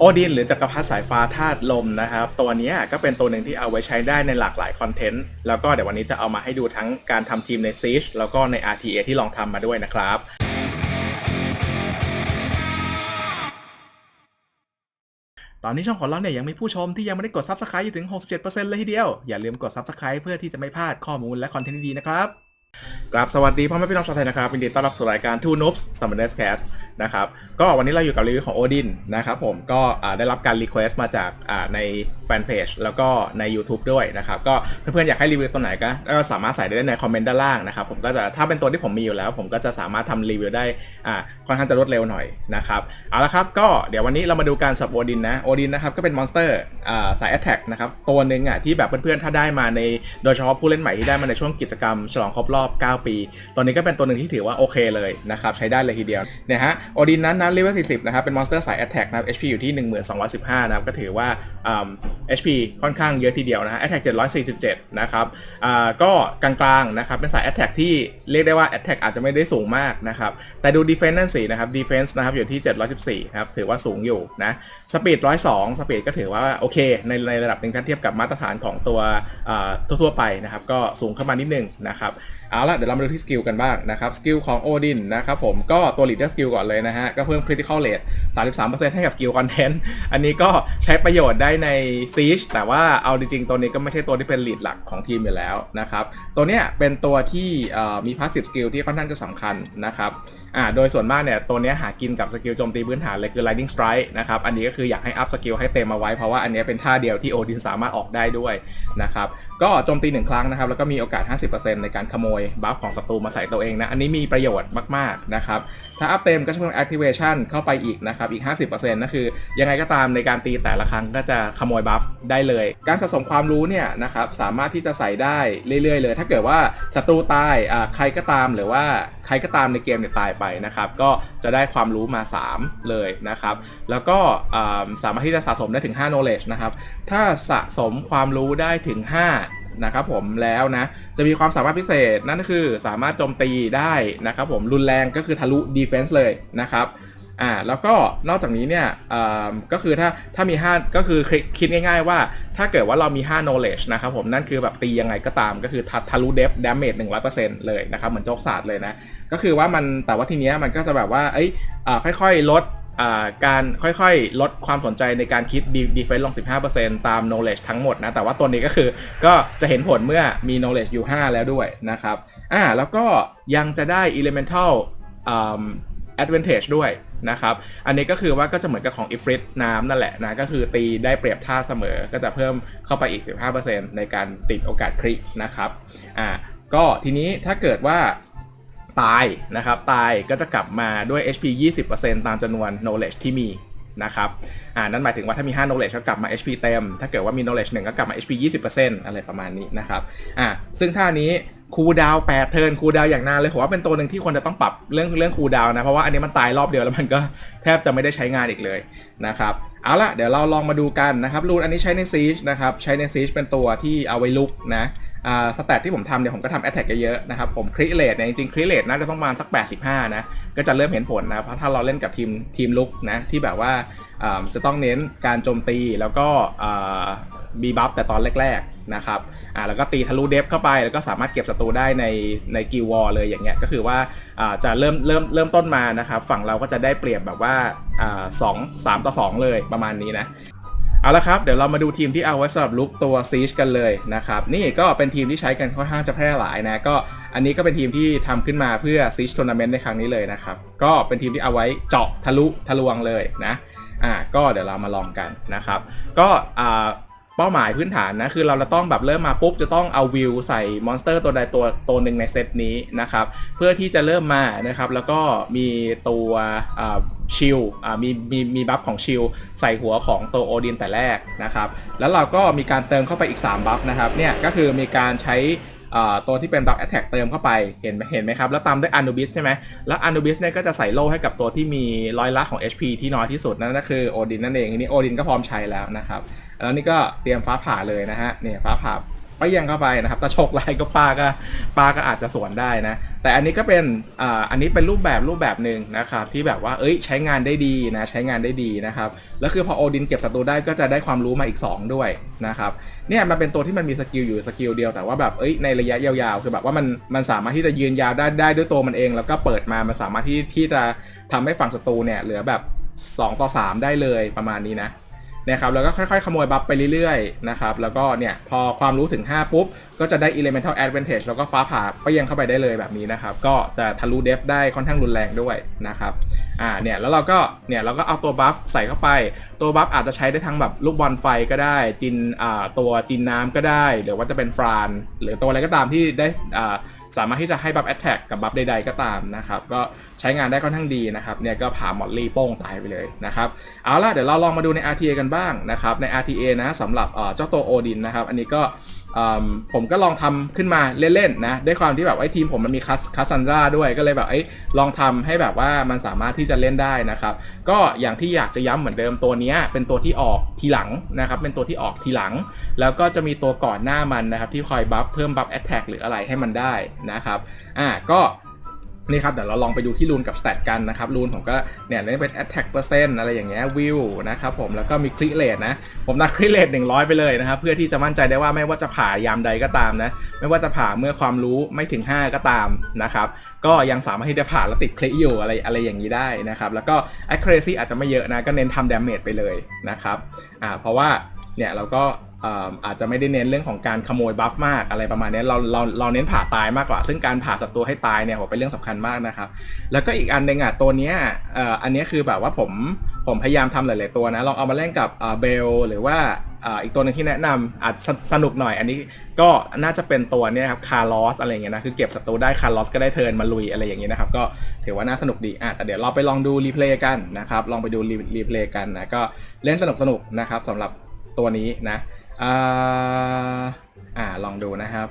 โอดินหรือจักรพรรดิสายฟ้าธาตุลมนะครับ ตัวนี้ก็เป็นตัวหนึ่งที่เอาไว้ใช้ได้ในหลากหลายคอนเทนต์ แล้วก็เดี๋ยววันนี้จะเอามาให้ดูทั้งการทำทีมใน s i e g แล้วก็ใน RTA ที่ลองทำมาด้วยนะครับตอนนี้ช่องของเราเนี่ยยังมีผู้ชมที่ยังไม่ได้กด Subscribe อยู่ถึง 67%เลยทีเดียว อย่าลืมกด Subscribe เพื่อที่จะไม่พลาดข้อมูลและคอนเทนต์ดีๆนะครับ กราบสวัสดีพ่อแม่พี่น้องชาวไทยนะครับยินดีต้อนรับสู่รายการ Two Noobs Summoners Cast นะครับก็วันนี้เราอยู่กับรีวิวของโอดินนะครับผมก็ได้รับการรีเควสต์มาจากใน แฟนเพจแล้วก็ใน YouTube ด้วยนะครับก็เพื่อนๆอยากให้รีวิวตัวไหนก็สามารถใส่ได้ในคอมเมนต์ด้านล่างนะครับผมก็จะถ้าเป็นตัวที่ผมมีอยู่แล้ว ผมก็จะสามารถทำรีวิวได้อ่าค่อนข้างจะรวดเร็วหน่อยนะครับเอาละครับก็เดี๋ยววันนี้เรามาดูการสับโอดินนะโอดินนะครับก็เป็นมอนสเตอร์อ่าสายแอตแทกนะครับตัวหนึ่งอะที่แบบเพื่อนๆถ้าได้มาในโดยเฉพาะผู้เล่นใหม่ที่ได้มาในช่วงกิจกรรมฉลองครบรอบ 9 ปี ตัวนี้ก็เป็นตัวหนึ่งที่ถือว่าโอเคเลยนะครับใช้ได้เลยทีเดียวเนี่ยฮะโอดินนั้นนั้นเลเวล40นะครับเป็นมอนสเตอร์สายแอตแทกนะครับ HP อยู่ที่ 1215นะครับก็ถือว่าอ่า HP ค่อนข้างเยอะทีเดียวนะฮะแอตแทก747 นะครับอ่าก็กลางๆนะครับเป็นสายแอตแทกที่เรียกได้ว่าแอตแทกอาจจะไม่ได้สูงมากนะครับ แต่ดู Defense นั่นสินะครับ Defense นะครับอยู่ที่ 714นะครับถือว่าสูงอยู่นะสปีด102สปีดก็ถือว่าโอเค ในในระดับหนึ่งถ้าเทียบกับมาตรฐานของตัวอ่าทั่วๆไปนะครับ ก็สูงขึ้นมานิดนึงนะครับเอาละเดี๋ยวเรามาดูที่สกิลกันบ้างนะครับสกิลของโอดินนะครับผมก็ตัว leader skill ก่อนเลยนะฮะก็เพิ่ม critical rate 33%ให้กับ skill content อันนี้ก็ใช้ประโยชน์ได้ในซีชแต่ว่าเอาจริงๆ ตัวนี้ก็ไม่ใช่ตัวที่เป็นลีดหลักของทีมอยู่แล้วนะครับ ตัวเนี้ยเป็นตัวที่มีพาสซีฟสกิลที่ค่อนข้างจะสำคัญนะครับอ่าโดยส่วนมากเนี่ยตัวเนี้ยหากินกับสกิลโจมตีพื้นฐานเลยคือ lightning strike นะครับ อันนี้ก็คืออยากให้อัพสกิลให้เต็มมาไว้เพราะว่าอันเนี้ยเป็นท่าเดียวที่โอดินสามารถออกได้ด้วยนะครับก็โจมตีหนึ่งครั้งนะครับ แล้วก็มีโอกาส 50%ในการขโมยบัฟของศัตรูมาใส่ตัวเองนะ อันนี้มีประโยชน์มาก ๆ นะครับ ถ้าอัพเต็มก็จะเพิ่ม activation เข้าไปอีกนะครับ อีก 50%นั่นคือ ยังไงก็ตามในการตีแต่ละครั้งก็จะขโมยบัฟได้เลย การสะสมความรู้เนี่ยนะครับ สามารถที่จะใส่ได้เรื่อย ๆ เลย ถ้าเกิดว่าศัตรูตายใครก็ตามหรือว่าใครก็ตามในเกมเนี่ยตายไปนะครับ ก็จะได้ความรู้มา 3 เลยนะครับ แล้วก็สามารถที่จะสะสมได้ถึง 5 knowledge นะครับ ถ้าสะสมความรู้ได้ถึง 5 นะครับผมแล้วนะ จะมีความสามารถพิเศษนั่นคือสามารถโจมตีได้นะครับผมรุนแรงก็คือทะลุ defense เลยนะครับอ่าแล้วก็นอกจากนี้เนี่ยอ่าก็คือถ้าถ้ามี 5 ก็คือคิดง่าย ๆ ว่า ถ้าเกิดว่าเรามี 5 knowledge นะครับผมนั่นคือแบบตียังไงก็ตามก็คือทะลุ def damage 100%เลยนะครับเหมือนโจกศาสตร์เลยนะ ก็คือว่ามันแต่ว่าทีเนี้ยมันก็จะแบบว่าเอ้ยอ่าค่อยๆ ลด การค่อยๆ ลดความสนใจในการคิด defense ลง 15%ตาม knowledge ทั้งหมดนะ แต่ว่าตัวนี้ก็คือก็จะเห็นผลเมื่อมี knowledge อยู่ 5 แล้วด้วยนะครับอ่าแล้วก็ยังจะได้ elemental advantage ด้วยนะครับ อันนี้ก็คือว่าก็จะเหมือนกับของ ifrit น้ำนั่นแหละนะ ก็คือตีได้เปรียบท่าเสมอ ก็จะเพิ่มเข้าไปอีก 15%ในการติดโอกาสครินะครับ อ่า ก็ทีนี้ถ้าเกิดว่า ตายนะครับ ตายก็จะกลับมาด้วย HP 20%ตามจำนวน knowledge ที่มีนะครับ อ่า นั่นหมายถึงว่าถ้ามี 5 knowledge ก็กลับมา HP เต็ม ถ้าเกิดว่ามี knowledge 1 ก็กลับมา HP 20%อะไรประมาณนี้นะครับ อ่า ซึ่งท่านี้คูดาวน์8เทินคูดาวอย่างนานเลยผมว่าเป็นตัวหนึ่งที่ควรจะต้องปรับเรื่องเรื่องคูดาวนะ เพราะว่าอันนี้มันตายรอบเดียวแล้วมันก็แทบจะไม่ได้ใช้งานอีกเลยนะครับ เอาละเดี๋ยวเราลองมาดูกันนะครับรูนอันนี้ใช้ใน Siege นะครับ ใช้ใน Siege เป็นตัวที่เอาไว้ลุกนะ อ่าสแตทที่ผมทำเนี่ยผมก็ทำแอตแทกเยอะๆนะครับผมคริเลตเนี่ยจริงๆคริเลตน่าจะต้องประมาณสัก 85 นะ ก็จะเริ่มเห็นผลนะ เพราะถ้าเราเล่นกับทีมทีมลุกนะ ที่แบบว่าอ่าจะต้องเน้นการโจมตีแล้วก็อ่ามีบัฟแต่ตอนแรกๆนะครับอ่าแล้วก็ตีทะลุเดฟเข้าไป แล้วก็สามารถเก็บศัตรูได้ในในกิววอลเลยอย่างเงี้ยก็คือว่าอ่าจะเริ่มเริ่มเริ่มต้นมานะครับฝั่งเราก็จะได้เปรียบแบบว่าอ่าสองสามต่อสองเลยประมาณนี้นะ เอาละครับ เดี๋ยวเรามาดูทีมที่เอาไว้สำหรับลุกตัว Siege กันเลยนะครับ นี่ก็เป็นทีมที่ใช้กันค่อนข้างจะแพร่หลายนะ ก็อันนี้ก็เป็นทีมที่ทำขึ้นมาเพื่อ Siege Tournament ในครั้งนี้เลยนะครับ ก็เป็นทีมที่เอาไว้เจาะทะลุทะลวงเลยนะ อ่า ก็เดี๋ยวเรามาลองกันนะครับ ก็อ่าเป้าหมายพื้นฐานนะคือเราจะต้องแบบเริ่มมาปุ๊บจะต้องเอาวิวใส่มอนสเตอร์ตัวใดตัวตัวหนึ่งในเซตนี้นะครับเพื่อที่จะเริ่มมานะครับแล้วก็มีตัว ชิลมีมีมีบัฟของชิลใส่หัวของตัวโอดินแต่แรกนะครับแล้วเราก็มีการเติมเข้าไปอีก 3 บัฟนะครับเนี่ยก็คือมีการใช้อ่าตัวที่เป็นบัฟแอตแทกเติมเข้าไปเห็นเห็นไหมครับ แล้วตามด้วยอ n u บิสใช่ไหมแล้วอ n u บิสเนี่ยก็จะใส่โล่ให้กับตัวที่มีร้อยละของ HP ที่น้อยที่สุดนั่นก็คือโอดินนั่นเองทีนี้โอดินก็พร้อมใช้แล้วนะครับ แล้วนี่ก็เตรียมฟ้าผ่าเลยนะฮะเนี่ยฟ้าผ่า ไปยังเข้าไปนะครับต่โชคร้ายก็ปลาก็ปลาก็อาจจะสวนได้นะ แต่อันนี้ก็เป็นอ่าอันนี้เป็นรูปแบบรูปแบบหนึ่งนะครับ ที่แบบว่าเอ้ยใช้งานได้ดีนะใช้งานได้ดีนะครับแล้วคือพอโอดินเก็บศัตรูได้ก็จะได้ความรู้มาอีก 2 ด้วยนะครับเนี่ยมันเป็นตัวที่มันมีสกิลอยู่สกิลเดียวแต่ว่าแบบเอ้ยในระยะยาวๆ คือแบบว่ามันมันสามารถที่จะยืนยาวได้ได้ด้วยตัวมันเอง แล้วก็เปิดมามันสามารถที่ที่จะทำให้ฝั่งศัตรูเนี่ยเหลือแบบ 2 ต่อ 3 ได้เลยประมาณนี้นะ นะครับแล้วก็ค่อยๆ ขโมยบัฟไปเรื่อยๆนะครับแล้วก็เนี่ยพอความรู้ถึง 5 ปุ๊บ ก็จะได้ elemental advantage แล้วก็ฟ้าผ่าไปยังเข้าไปได้เลยแบบนี้นะครับ ก็จะทะลุเดฟได้ค่อนข้างรุนแรงด้วยนะครับอ่าเนี่ยแล้วเราก็เนี่ยเราก็เอาตัวบัฟใส่เข้าไป ตัวบัฟอาจจะใช้ได้ทั้งแบบลูกบอลไฟก็ได้จินอ่าตัวจินน้ำก็ได้ หรือว่าจะเป็นฟราน หรือตัวอะไรก็ตามที่ได้อ่าสามารถที่จะให้บัฟแอตแทกกับบัฟใดๆก็ตามนะครับก็ใช้งานได้ค่อนข้างดีนะครับเนี่ยก็ผ่ามอดลี่โป้งตายไปเลยนะครับเอาล่ะเดี๋ยวเราลองมาดูใน RTA กันบ้างนะครับใน RTA นะสำหรับเจ้าตัวโอดินนะครับอันนี้ก็ผมก็ลองทำขึ้นมาเล่นๆนะด้วยความที่แบบไอ้ทีมผมมันมีคัสคัสซันดราด้วยก็เลยแบบไอ้ลองทำให้แบบว่ามันสามารถที่จะเล่นได้นะครับ ก็อย่างที่อยากจะย้ำเหมือนเดิมตัวนี้เป็นตัวที่ออกทีหลังนะครับเป็นตัวที่ออกทีหลัง แล้วก็จะมีตัวก่อนหน้ามันนะครับที่คอยบัฟเพิ่มบัฟแอตแทกหรืออะไรให้มันได้นะครับอ่าก็ นี่ครับเดี๋ยวเราลองไปดูที่รูนกับสเตตกันนะครับรูนผมก็เนี่ยนี่เป็น attack percent อะไรอย่างเงี้ยวิวนะครับผมแล้วก็มีคลิเลตนะ ผมนักคลิเลต100 ไปเลยนะครับ เพื่อที่จะมั่นใจได้ว่าไม่ว่าจะผ่ายามใดก็ตามนะ ไม่ว่าจะผ่าเมื่อความรู้ไม่ถึง 5 ก็ตามนะครับ ก็ยังสามารถที่จะผ่าแล้วติดคลิอยู่อะไรอะไรอย่างนี้ได้นะครับ แล้วก็ accuracy อาจจะไม่เยอะนะ ก็เน้นทำ damage ไปเลยนะครับอ่าเพราะว่าเนี่ยเราก็ อาจจะไม่ได้เน้นเรื่องของการขโมยบัฟมากอะไรประมาณนี้เราเราเราเน้นผ่าตายมากกว่า ซึ่งการผ่าศัตรูให้ตายเนี่ยผมเป็นเรื่องสำคัญมากนะครับ แล้วก็อีกอันหนึ่งอะตัวเนี้ยอันนี้คือแบบว่าผมผมพยายามทำหลาย ๆ ตัวนะลองเอามาเล่นกับเบลหรือว่าอีกตัวหนึงที่แนะนำอาจสสนุกหน่อย อันนี้ก็น่าจะเป็นตัวเนี้ยครับคาร์ลอสอะไรเงี้ยนะคือเก็บศัตรูได้คาร์ลอสก็ได้เทิร์นมาลุยอะไรอย่างเงี้ยนะครับก็ถือว่าน่าสนุกดีอะแต่เดี๋ยวเราไปลองดูรีเพลย์กันนะครับลองไปดูรีเพลย์กันนะก็เล่นสนุกสนุกๆนะครับสำหรับตัวนี้นะ อ่าอ่าลองดูนะครับ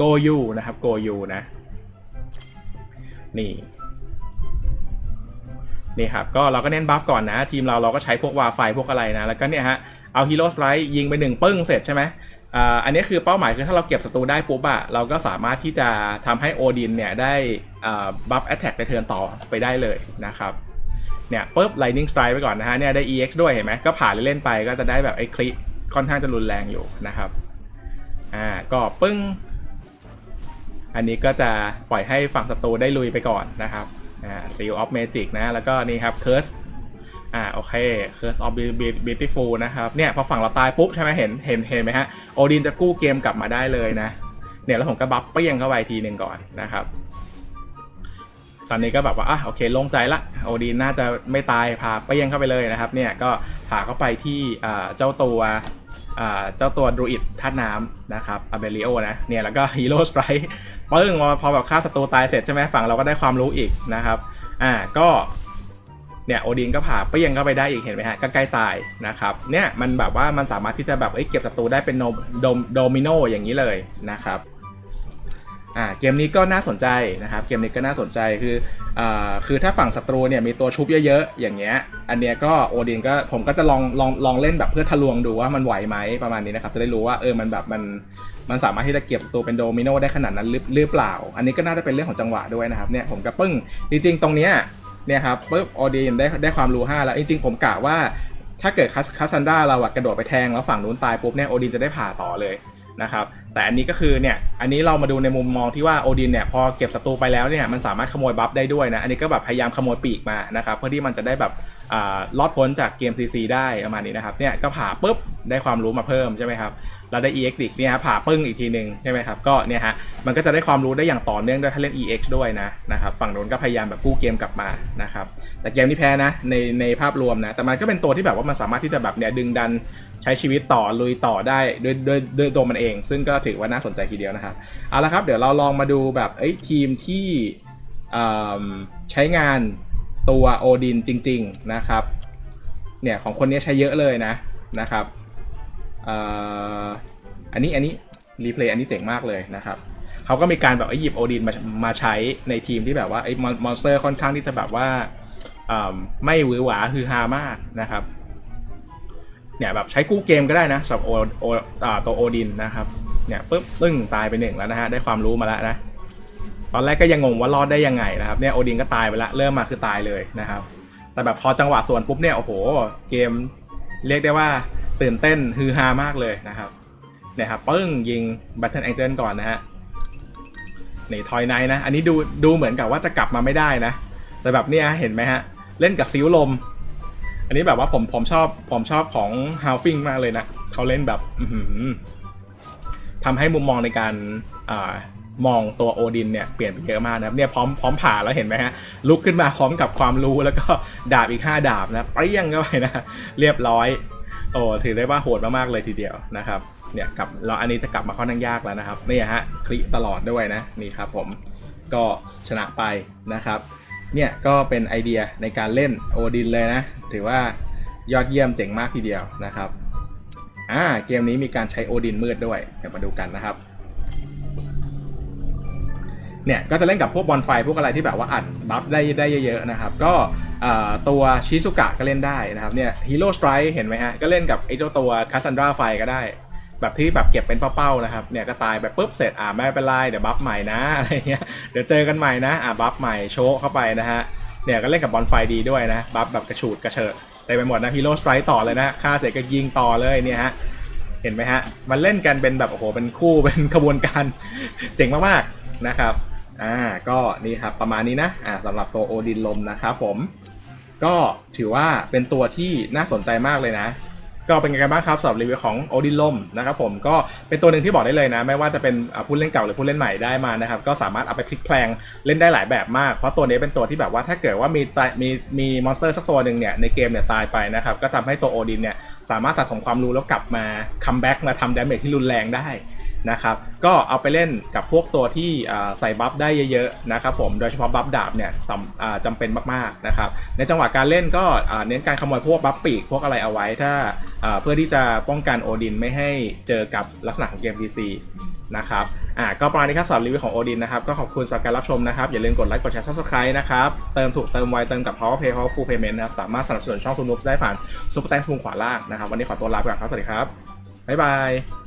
go you นะครับ go you นะ นี่ นี่ครับ ก็เราก็เน้นบัฟก่อนนะ ทีมเราเราก็ใช้พวกวาไฟพวกอะไรนะ แล้วก็เนี่ยฮะ เอาฮีโร่สไตร์ยิงไปหนึ่งปึ้งเสร็จใช่ไหมอ่าอันนี้คือเป้าหมายคือถ้าเราเก็บศัตรูได้ปุ๊บอะเราก็สามารถที่จะทำให้โอดินเนี่ย ได้อ่าบัฟแอตแทกในเทิร์นต่อไปได้เลยนะครับเนี่ยปุ๊บ lightning strike ไปก่อนนะฮะเนี่ยได้ ex ด้วยเห็นไหมก็ผ่านเล่นไปก็จะได้แบบไอ้คลิ ค่อนข้างจะรุนแรงอยู่นะครับ อ่า ก็ปึ้ง อันนี้ก็จะปล่อยให้ฝั่งศัตรูได้ลุยไปก่อนนะครับ อ่า Seal of Magic นะ แล้วก็นี่ครับ Curse อ่า โอเค Curse of beautiful นะครับ เนี่ย พอฝั่งเราตายปุ๊บใช่ไหมเห็น เห็น เห็นไหมฮะ โอดินจะกู้เกมกลับมาได้เลยนะ เนี่ยแล้วผมก็บัฟเปี้ยงเข้าไปทีหนึ่งก่อนนะครับ ตอนนี้ก็แบบว่า อะ โอเค โล่งใจละ โอดินน่าจะไม่ตาย พาเปี้ยงเข้าไปเลยนะครับ เนี่ย ก็พาเข้าไปที่เจ้าตัว เจ้าตัวดรูอิดธาตุน้ำนะครับอเบริโอนะเนี่ยแล้วก็ฮีโร่สไตร์ปึ้งพอพอแบบฆ่าศัตรูตายเสร็จใช่ไหมฝั่งเราก็ได้ความรู้อีกนะครับอ่าก็เนี่ยโอดินก็ผ่าเปรี้ยงเข้าไปได้อีกเห็นไหมฮะก็ใกล้ตายนะครับเนี่ยมันแบบว่ามันสามารถที่จะแบบเอ้ยเก็บศัตรูได้เป็นโนโดมโดมิโนอย่างนี้เลยนะครับ อ่าเกมนี้ก็น่าสนใจนะครับ เกมนี้ก็น่าสนใจคืออ่าคือถ้าฝั่งศัตรูเนี่ยมีตัวชุบเยอะๆ อย่างเงี้ย อันเนี้ยก็โอดินก็ผมก็จะลองลองลองเล่นแบบเพื่อทะลวงดูว่ามันไหวไหมประมาณนี้นะครับ จะได้รู้ว่าเออมันแบบมันมันสามารถที่จะเก็บตัวเป็นโดมิโนได้ขนาดนั้นหรือหรือเปล่า อันนี้ก็น่าจะเป็นเรื่องของจังหวะด้วยนะครับเนี่ยผมก็ปึ้งจริงๆ ตรงเนี้ยเนี่ยครับปุ๊บโอดินได้ได้ความรู้5แล้วจริงๆ ผมกะว่าถ้าเกิดคัสคัสซันดาเราอะกระโดดไปแทงแล้วฝั่งนู้นตายปุ๊บเนี่ยโอดินจะได้ผ่าต่อเลยนะครับ แต่อันนี้ก็คือเนี่ย อันนี้เรามาดูในมุมมองที่ว่าโอดินเนี่ยพอเก็บศัตรูไปแล้วเนี่ยมันสามารถขโมยบัฟได้ด้วยนะ อันนี้ก็แบบพยายามขโมยปีกมานะครับเพื่อที่มันจะได้แบบอลอดพ้นจากเกม CC ได้ประมาณนี้นะครับเนี่ยก็ผ่าปุ๊บได้ความรู้มาเพิ่มใช่ไหมครับเราได้ EX อีกเนี่ยผ่าปึ้งอีกทีหนึ่งใช่ไหมครับก็เนี่ยฮะมันก็จะได้ความรู้ได้อย่างต่อเนื่องด้วยถ้าเล่น EX ด้วยนะนะครับฝั่งนู้นก็พยายามแบบกู้เกมกลับมานะครับแต่เกมนี้แพ้นะในในภาพรวมนะแต่มันก็เป็นตัวที่แบบว่ามันสามารถที่จะแบบเนี่ยดึงดันใช้ชีวิตต่อลุยต่อได้ด้วยด้วยด้วยตัวมันเอง ซึ่งก็ถือว่าน่าสนใจทีเดียวนะครับเอาละครับเดี๋ยวเราลองมาดูแบบเอ้ยทีมที่ใช้งานตัวโอดินจริง ๆนะครับ เนี่ยของคนนี้ใช้เยอะเลยนะนะครับอันนี้อันนี้รีเพลย์อันนี้เจ๋งมากเลยนะครับเขาก็มีการแบบไอ้หยิบโอดินมามาใช้ในทีมที่แบบว่าไอ้มอนสเตอร์ค่อนข้างที่จะแบบว่าไม่หวือหวาคือฮามากนะครับเนี่ยแบบใช้กู้เกมก็ได้นะสำหรับโอโอตัวโอดินนะครับ เนี่ยปุ๊บตึ้งตายไปหนึ่งแล้วนะฮะได้ความรู้มาแล้วนะตอนแรกก็ยังงงว่ารอดได้ยังไงนะครับเนี่ยโอดินก็ตายไปละเริ่มมาคือตายเลยนะครับ แต่แบบพอจังหวะสวนปุ๊บเนี่ยโอ้โห เกมเรียกได้ว่าตื่นเต้นฮือฮามากเลยนะครับเนี่ยครับปึ้งยิงบัตเทิลแองเจิลก่อนนะฮะนี่ทอยไนนะ อันนี้ดูดูเหมือนกับว่าจะกลับมาไม่ได้นะ แต่แบบเนี้ยเห็นไหมฮะ เล่นกับซิวลม อันนี้แบบว่าผมผมชอบผมชอบของฮาวฟิงมากเลยนะเขาเล่นแบบอื ทำให้มุมมองในการอ่ามองตัวโอดินเนี่ยเปลี่ยนไปเยอะมากนะครับเนี่ยพร้อมพร้อมผ่าแล้วเห็นไหมฮะลุกขึ้นมาพร้อมกับความรู้แล้วก็ดาบอีก 5 ดาบนะเปรี้ยงเข้าไปนะเรียบร้อยโอ้ถือได้ว่าโหดมากๆเลยทีเดียวนะครับเนี่ยกลับแล้วอันนี้จะกลับมาค่อนข้างยากแล้วนะครับเนี่ยฮะคลิตลอดด้วยนะนี่ครับผมก็ชนะไปนะครับเนี่ยก็เป็นไอเดียในการเล่นโอดินเลยนะ ถือว่ายอดเยี่ยมเจ๋งมากทีเดียวนะครับ อ่าเกมนี้มีการใช้โอดินมืดด้วย เดี๋ยวมาดูกันนะครับ เนี่ยก็จะเล่นกับพวกบอลไฟพวกอะไรที่แบบว่าอัดบัฟได้ได้เยอะๆนะครับ ก็ตัวชิซุกะก็เล่นได้นะครับเนี่ยฮีโร่สไตร์เห็นไหมฮะ ก็เล่นกับไอ้เจ้าตัวคาซันดราไฟก็ได้ แบบที่แบบเก็บเป็นเป้าๆนะครับ เนี่ยก็ตายไปปุ๊บเสร็จอ่าไม่เป็นไรเดี๋ยวบัฟใหม่นะอะไรเงี้ยเดี๋ยวเจอกันใหม่นะอ่าบัฟใหม่โชว์เข้าไปนะฮะเนี่ยก็เล่นกับบอลไฟดีด้วยนะบัฟแบบกระฉูดกระเฉิด เต็มไปหมดนะฮีโร่สไตร์ต่อเลยนะฆ่าเสร็จก็ยิงต่อเลยเนี่ยฮะเห็นไหมฮะมันเล่นกันเป็นแบบโอ้โหเป็นคู่เป็นขบวนการ เจ๋งมากๆนะครับอ่าก็นี่ครับประมาณนี้นะอ่าสำหรับตัวโอดินลมนะครับผมก็ถือว่าเป็นตัวที่น่าสนใจมากเลยนะ ก็เป็นไงกันบ้างครับสำหรับรีวิวของโอดินลมนะครับผมก็เป็นตัวหนึ่งที่บอกได้เลยนะ ไม่ว่าจะเป็นผู้เล่นเก่าหรือผู้เล่นใหม่ได้มานะครับก็สามารถเอาไปพลิกแพลงเล่นได้หลายแบบมาก เพราะตัวนี้เป็นตัวที่แบบว่าถ้าเกิดว่ามีตายมีมีมอนสเตอร์สักตัวหนึ่งเนี่ยในเกมเนี่ยตายไปนะครับก็ทำให้ตัวโอดินเนี่ยสามารถสะสมความรู้แล้วกลับมาคัมแบ็กมาทำดาเมจที่รุนแรงได้ นะครับก็เอาไปเล่นกับพวกตัวที่ใส่บัฟได้เยอะๆนะครับผมโดยเฉพาะบัฟดาบเนี่ยจำเป็นมากๆนะครับในจังหวะการเล่นก็เน้นการขโมยพวกบัฟปีกพวกอะไรเอาไว้ถ้าเพื่อที่จะป้องกันโอดินไม่ให้เจอกับลักษณะของเกม PC นะครับอ่าก็ประมาณนี้ครับสำหรับรีวิวของโอดินนะครับ ก็ขอบคุณสำหรับการรับชมนะครับ อย่าลืมกดไลค์กดแชร์ subscribe นะครับ เติมถูกเติมไว เติมกับ Power Pay Power Full Payment นะครับ สามารถสนับสนุนช่องซูนุฟได้ผ่านซุปเปอร์แตงมุมขวาล่างนะครับ วันนี้ขอตัวลาไปก่อนครับ สวัสดีครับ บ๊ายบาย